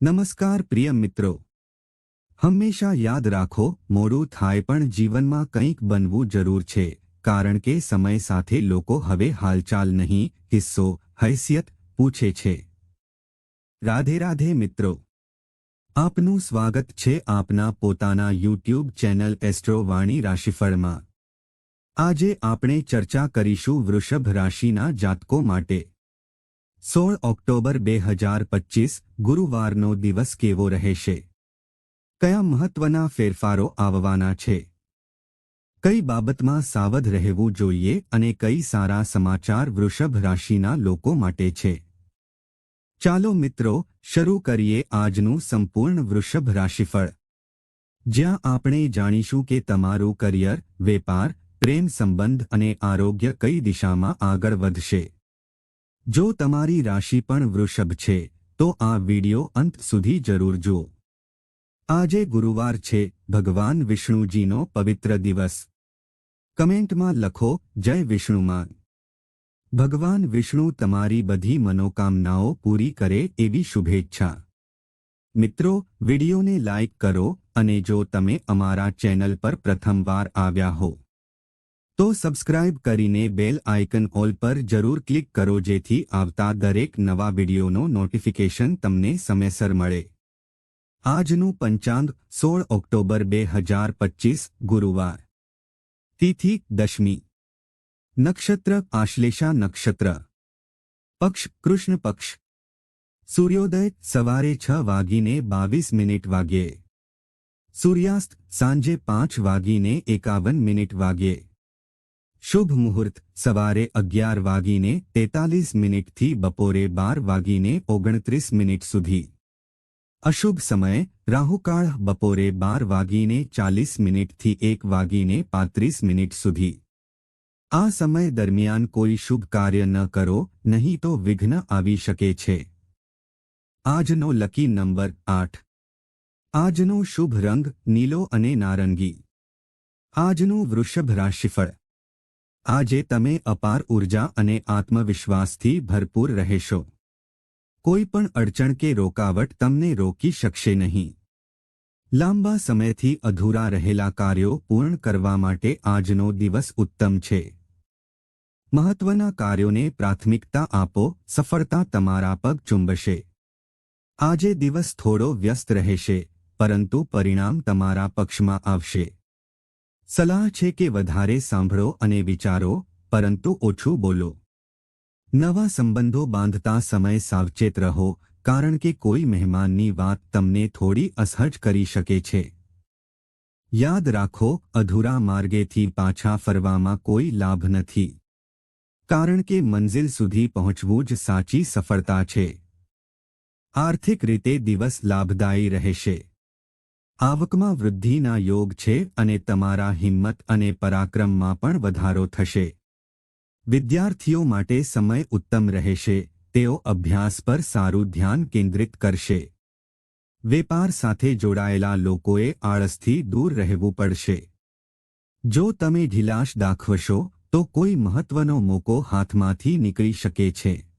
નમસ્કાર પ્રિય મિત્રો હંમેશા યાદ રાખો મોડું થાય પણ જીવનમાં કંઈક બનવું જરૂર છે કારણ કે સમય સાથે લોકો હવે હાલચાલ નહીં હિસ્સો હૈસિયત પૂછે છે રાધે રાધે મિત્રો આપનું સ્વાગત છે આપના પોતાના યુટ્યુબ ચેનલ એસ્ટ્રોવાણી રાશિફળમાં આજે આપણે ચર્ચા કરીશું વૃષભ રાશિના જાતકો માટે સોળ ઓક્ટોબર બે હજાર પચીસ ગુરુવારનો દિવસ કેવો રહેશે? કયા મહત્વના ફેરફારો આવવાના છે? કઈ બાબતમાં સાવધ રહેવું જોઈએ અને કઈ સારા સમાચાર વૃષભ રાશિના લોકો માટે છે? ચાલો મિત્રો, શરૂ કરીએ આજનું સંપૂર્ણ વૃષભ રાશિફળ. જ્યાં આપણે જાણીશું કે તમારું કરિયર, વેપાર, પ્રેમ સંબંધ અને આરોગ્ય કઈ દિશામાં આગળ વધશે. જો તમારી રાશિ પણ વૃષભ છે, તો આ વિડિયો અંત સુધી જરૂર જુઓ. આજે ગુરુવાર છે, ભગવાન વિષ્ણુજીનો પવિત્ર દિવસ. કમેન્ટમાં લખો, જય વિષ્ણુમાં ભગવાન વિષ્ણુ તમારી બધી મનોકામનાઓ પૂરી કરે એવી શુભેચ્છા. મિત્રો, વિડિયોને લાઇક કરો અને જો તમે અમારા ચેનલ પર પ્રથમવાર આવ્યા હો તો સબસ્ક્રાઇબ કરીને બેલ આઇકન ઓલ પર જરૂર ક્લિક કરો જેથી આવતા દરેક નવા વિડિયોનો નોટિફિકેશન તમને સમયસર મળે. આજનું પંચાંગ સોળ ઓક્ટોબર બે હજાર પચીસ ગુરુવાર. તિથિ દશમી. નક્ષત્ર આશ્લેષા નક્ષત્ર. પક્ષ કૃષ્ણ પક્ષ. સૂર્યોદય સવારે છ વાગીને બાવીસ મિનિટ વાગ્યે. સૂર્યાસ્ત સાંજે પાંચ વાગીને એકાવન મિનિટ વાગ્યે. શુભ મુહૂર્ત. સવારે અગિયાર વાગીને તેતાલીસ મિનિટથી બપોરે બાર વાગીને ઓગણત્રીસ મિનિટ સુધી. અશુભ સમય રાહુકાળ બપોરે બાર વાગીને ચાલીસ મિનિટથી એક વાગીને પાંત્રીસ મિનિટ સુધી. આ સમય દરમિયાન કોઈ શુભ કાર્ય ન કરો, નહીં તો વિઘ્ન આવી શકે છે. આજનો લકી નંબર આઠ. આજનો શુભ રંગ નીલો અને નારંગી. આજનું વૃષભ રાશિફળ. આજે તમે અપાર ઊર્જા અને આત્મવિશ્વાસથી ભરપૂર રહેશો. કોઈ પણ અડચણ કે રોકાવટ તમને રોકી શકશે નહીં. લાંબા સમયથી અધૂરા રહેલા કાર્યો પૂર્ણ કરવા માટે આજનો દિવસ ઉત્તમ છે. મહત્વના કાર્યોને પ્રાથમિકતા આપો, સફળતા તમારા પગ ચુંબશે. આજે દિવસ થોડો વ્યસ્ત રહેશે, પરંતુ પરિણામ તમારા પક્ષમાં આવશે. સલાહ છે કે વધારે સાંભળો અને વિચારો, પરંતુ ઓછું બોલો. નવા સંબંધો બાંધતા સમય સાવચેત રહો, કારણ કે કોઈ મહેમાનની વાત તમને થોડી અસહજ કરી શકે છે. યાદ રાખો, અધૂરા માર્ગેથી પાછા ફરવામાં કોઈ લાભ નથી. કારણ કે મંઝિલ સુધી પહોંચવું જ સાચી સફળતા છે. આર્થિક રીતે દિવસ લાભદાયી રહેશે. આવકમાં વૃદ્ધિના યોગ છે અને તમારા હિંમત અને પરાક્રમમાં પણ વધારો થશે. વિદ્યાર્થીઓ માટે સમય ઉત્તમ રહેશે, તેઓ અભ્યાસ પર સારું ધ્યાન કેન્દ્રિત કરશે. વેપાર સાથે જોડાયેલા લોકોએ આળસથી દૂર રહેવું પડશે. જો તમે ઢીલાશ દાખવશો, તો કોઈ મહત્વનો મોકો હાથમાંથી નીકળી શકે છે.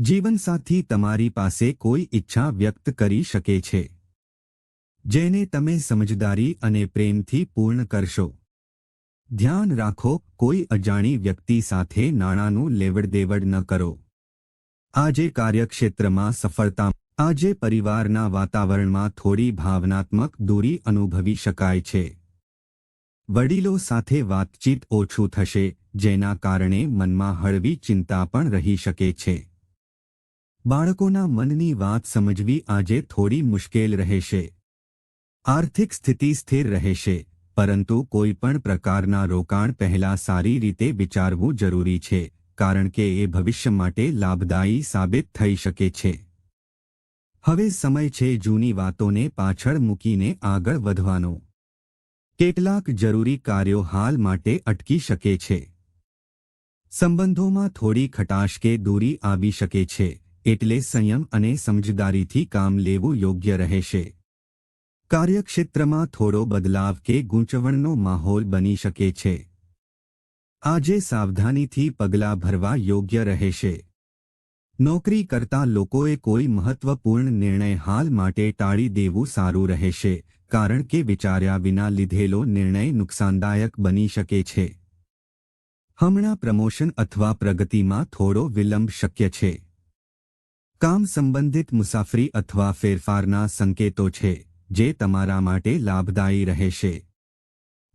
જીવનસાથી તમારી પાસે કોઈ ઈચ્છા વ્યક્ત કરી શકે છે. જેને તમે સમજદારી અને પ્રેમથી પૂર્ણ કરશો. ધ્યાન રાખો, કોઈ અજાણી વ્યક્તિ સાથે નાણાંનું લેવડદેવડ ન કરો. આજે કાર્યક્ષેત્રમાં સફળતા, આજે પરિવારના વાતાવરણમાં થોડી ભાવનાત્મક દૂરી અનુભવી શકાય છે. વડીલો સાથે વાતચીત ઓછું થશે, જેના કારણે મનમાં હળવી ચિંતા પણ રહી શકે છે. બાળકોના મનની વાત સમજવી આજે થોડી મુશ્કેલ રહેશે. આર્થિક સ્થિતિ સ્થિર રહેશે પરંતુ કોઈ પણ પ્રકારના રોકાણ પહેલા સારી રીતે વિચારવું જરૂરી છે, કારણ કે એ ભવિષ્ય માટે લાભદાયી સાબિત થઈ શકે છે. હવે સમય છે જૂની વાતોને પાછળ મૂકીને આગળ વધવાનો. કેટલાક જરૂરી કાર્યો હાલ માટે અટકી શકે છે. સંબંધોમાં થોડી ખટાશ કે દૂરી આવી શકે છે, એટલે સંયમ અને સમજદારીથી કામ લેવું યોગ્ય રહેશે. કાર્યક્ષેત્રમાં થોડો બદલાવ કે ગૂંચવણનો માહોલ બની શકે છે. આજે સાવધાનીથી પગલાં ભરવા યોગ્ય રહેશે. નોકરી કરતા લોકોએ કોઈ મહત્વપૂર્ણ નિર્ણય હાલ માટે ટાળી દેવું સારું રહેશે, કારણ કે વિચાર્યા વિના લીધેલો નિર્ણય નુકસાનદાયક બની શકે છે. હમણાં પ્રમોશન અથવા પ્રગતિમાં થોડો વિલંબ શક્ય છે. કામ સંબંધિત મુસાફરી અથવા ફેરફારના સંકેતો છે. જે તમારા માટે લાભદાયી રહેશે.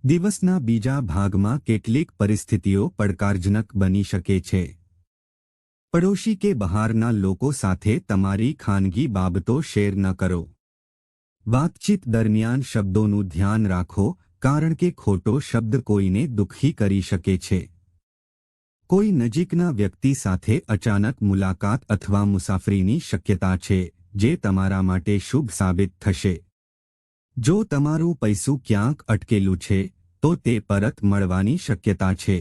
દિવસના બીજા ભાગમાં કેટલીક પરિસ્થિતિઓ પડકારજનક બની શકે છે. પડોશી કે બહારના લોકો સાથે તમારી ખાનગી બાબતો શેર ન કરો. વાતચીત દરમિયાન શબ્દોનું ધ્યાન રાખો, કારણ કે ખોટો શબ્દ કોઈને દુઃખી કરી શકે છે. કોઈ નજીકના વ્યક્તિ સાથે અચાનક મુલાકાત અથવા મુસાફરીની શક્યતા છે, જે તમારા માટે શુભ સાબિત થશે. જો તમારું પૈસું ક્યાંક અટકેલું છે, તો તે પરત મળવાની શક્યતા છે.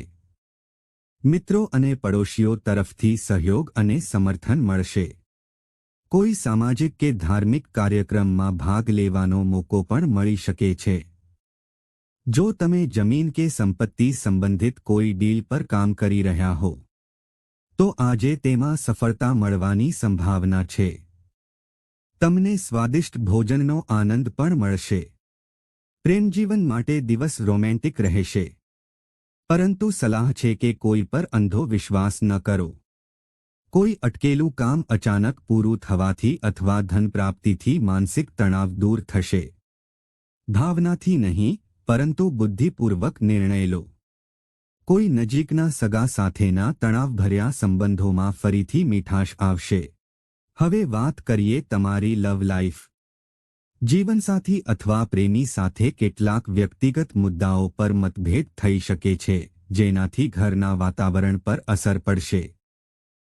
મિત્રો અને પડોશીઓ તરફથી સહયોગ અને સમર્થન મળશે. કોઈ સામાજિક કે ધાર્મિક કાર્યક્રમમાં ભાગ લેવાનો મોકો પણ મળી શકે છે. જો તમે જમીન કે સંપત્તિ સંબંધિત કોઈ ડીલ પર કામ કરી રહ્યા હો, તો આજે તેમાં સફળતા મળવાની સંભાવના છે. તમને સ્વાદિષ્ટ ભોજનનો આનંદ પણ મળશે. પ્રેમજીવન માટે દિવસ રોમેન્ટિક રહેશે. પરંતુ સલાહ છે કે કોઈ પર અંધો વિશ્વાસ ન કરો. કોઈ અટકેલું કામ અચાનક પૂરું થવાથી અથવા ધન પ્રાપ્તિથી માનસિક તણાવ દૂર થશે. ભાવનાથી નહીં, પરંતુ બુદ્ધિપૂર્વક નિર્ણય લો. કોઈ નજીકના સગા સાથેના તણાવભર્યા સંબંધોમાં ફરીથી મીઠાશ આવશે. હવે વાત કરીએ તમારી લવ લાઈફ. જીવનસાથી અથવા પ્રેમી સાથે કેટલાક વ્યક્તિગત મુદ્દાઓ પર મતભેદ થઈ શકે છે, જેનાથી ઘરના વાતાવરણ પર અસર પડશે.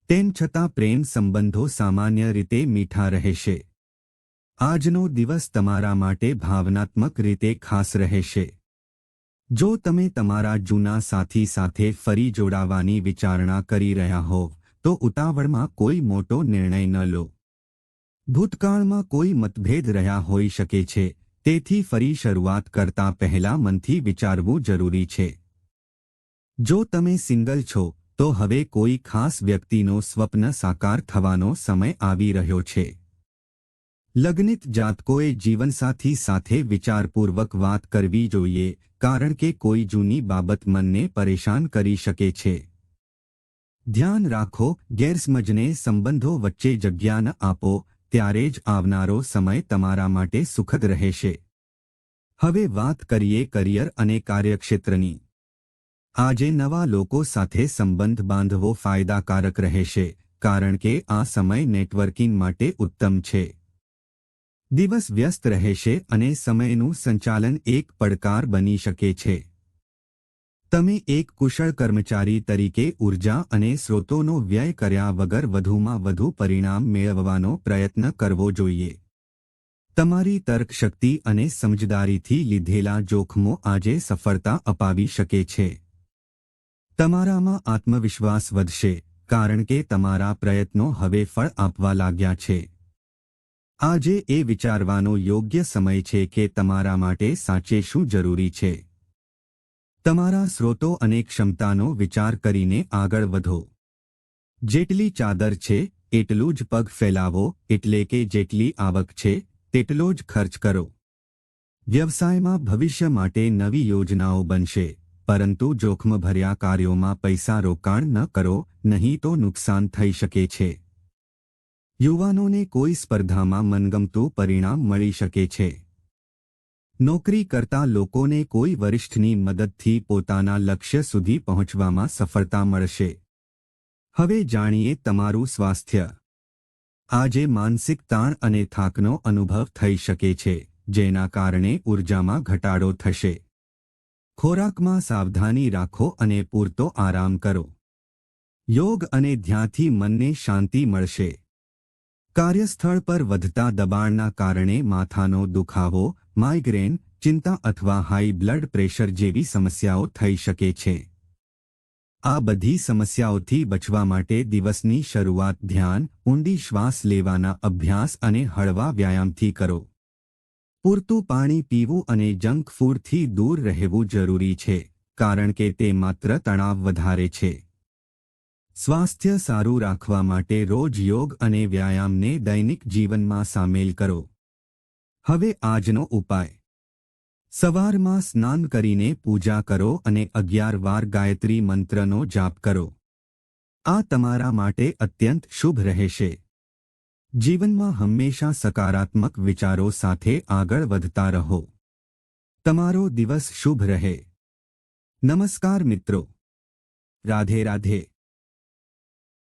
તેમ છતાં પ્રેમ સંબંધો સામાન્ય રીતે મીઠા રહેશે. આજનો દિવસ તમારા માટે ભાવનાત્મક રીતે ખાસ રહેશે. જો તમે તમારા જૂના સાથી સાથે ફરી જોડાવાની વિચારણા કરી રહ્યા હો તો ઉતાવળમાં કોઈ મોટો નિર્ણય ન લો. ભૂતકાળમાં કોઈ મતભેદ રહ્યા હોઈ શકે છે, તેથી ફરી શરૂઆત કરતા પહેલા મનથી વિચારવું જરૂરી છે. જો તમે સિંગલ છો, તો હવે કોઈ ખાસ વ્યક્તિનો સ્વપ્ન સાકાર થવાનો સમય આવી રહ્યો છે. લગ્નિત જાતકોએ જીવનસાથી સાથે વિચારપૂર્વક વાત કરવી જોઈએ, કારણ કે કોઈ જૂની બાબત મનને પરેશાન કરી શકે છે. ધ્યાન રાખો, ગેરસમજને સંબંધો વચ્ચે જગ્યા આપો, ત્યારે જ આવનારો સમય તમારા માટે સુખદ રહેશે. હવે વાત કરીએ કરિયર અને કાર્યક્ષેત્રની. આજે નવા લોકો સાથે સંબંધ બાંધવો ફાયદાકારક રહેશે, કારણ કે આ સમય નેટવર્કિંગ માટે ઉત્તમ છે. દિવસ વ્યસ્ત રહેશે અને સમયનું સંચાલન એક પડકાર બની શકે છે. તમે એક કુશળ કર્મચારી તરીકે ઊર્જા અને સ્રોતોનો વ્યય કર્યા વગર વધુમાં વધુ પરિણામ મેળવવાનો પ્રયત્ન કરવો જોઈએ. તમારી તર્કશક્તિ અને સમજદારીથી લીધેલા જોખમો આજે સફળતા અપાવી શકે છે. તમારામાં આત્મવિશ્વાસ વધશે, કારણ કે તમારા પ્રયત્નો હવે ફળ આપવા લાગ્યા છે. આજે એ વિચારવાનો યોગ્ય સમય છે કે તમારા માટે સાચે શું જરૂરી છે. તમારા સ્રોતો અને ક્ષમતાનો વિચાર કરીને આગળ વધો. જેટલી ચાદર છે, એટલું જ પગ ફેલાવો, એટલે કે જેટલી આવક છે, તેટલો જ ખર્ચ કરો. વ્યવસાયમાં ભવિષ્ય માટે નવી યોજનાઓ બનશે, પરંતુ જોખમભર્યા કાર્યોમાં પૈસા રોકાણ ન કરો, નહીં તો નુકસાન થઈ શકે છે. યુવાનોને કોઈ સ્પર્ધામાં મનગમતું પરિણામ મળી શકે છે. નોકરી કરતા લોકોને કોઈ વરિષ્ઠની મદદથી પોતાના લક્ષ્ય સુધી પહોંચવામાં સફળતા મળશે. હવે જાણીએ તમારું સ્વાસ્થ્ય. આજે માનસિક તાણ અને થાકનો અનુભવ થઈ શકે છે, જેના કારણે ઊર્જામાં ઘટાડો થશે. ખોરાકમાં સાવધાની રાખો અને પૂરતો આરામ કરો. યોગ અને ધ્યાનથી મનને શાંતિ મળશે. કાર્યસ્થળ પર વધતા દબાણના કારણે માથાનો દુખાવો, માઇગ્રેન, ચિંતા અથવા હાઈ બ્લડ પ્રેશર જેવી સમસ્યાઓ થઈ શકે છે. આ બધી સમસ્યાઓથી બચવા માટે દિવસની શરૂઆત ધ્યાન, ઊંડી શ્વાસ લેવાના અભ્યાસ અને હળવા વ્યાયામથી કરો. પૂરતું પાણી પીવું અને જંક ફૂડથી દૂર રહેવું જરૂરી છે, કારણ કે તે માત્ર તણાવ વધારે છે. સ્વાસ્થ્ય સારું રાખવા માટે રોજ યોગ અને વ્યાયામને દૈનિક જીવનમાં સામેલ કરો. હવે આજનો ઉપાય. સવારમાં સ્નાન કરીને પૂજા કરો અને અગિયાર વાર ગાયત્રી મંત્રનો જાપ કરો. આ તમારા માટે અત્યંત શુભ રહેશે. જીવનમાં હંમેશા સકારાત્મક વિચારો સાથે આગળ વધતા રહો. તમારો દિવસ શુભ રહે. નમસ્કાર મિત્રો. રાધે રાધે.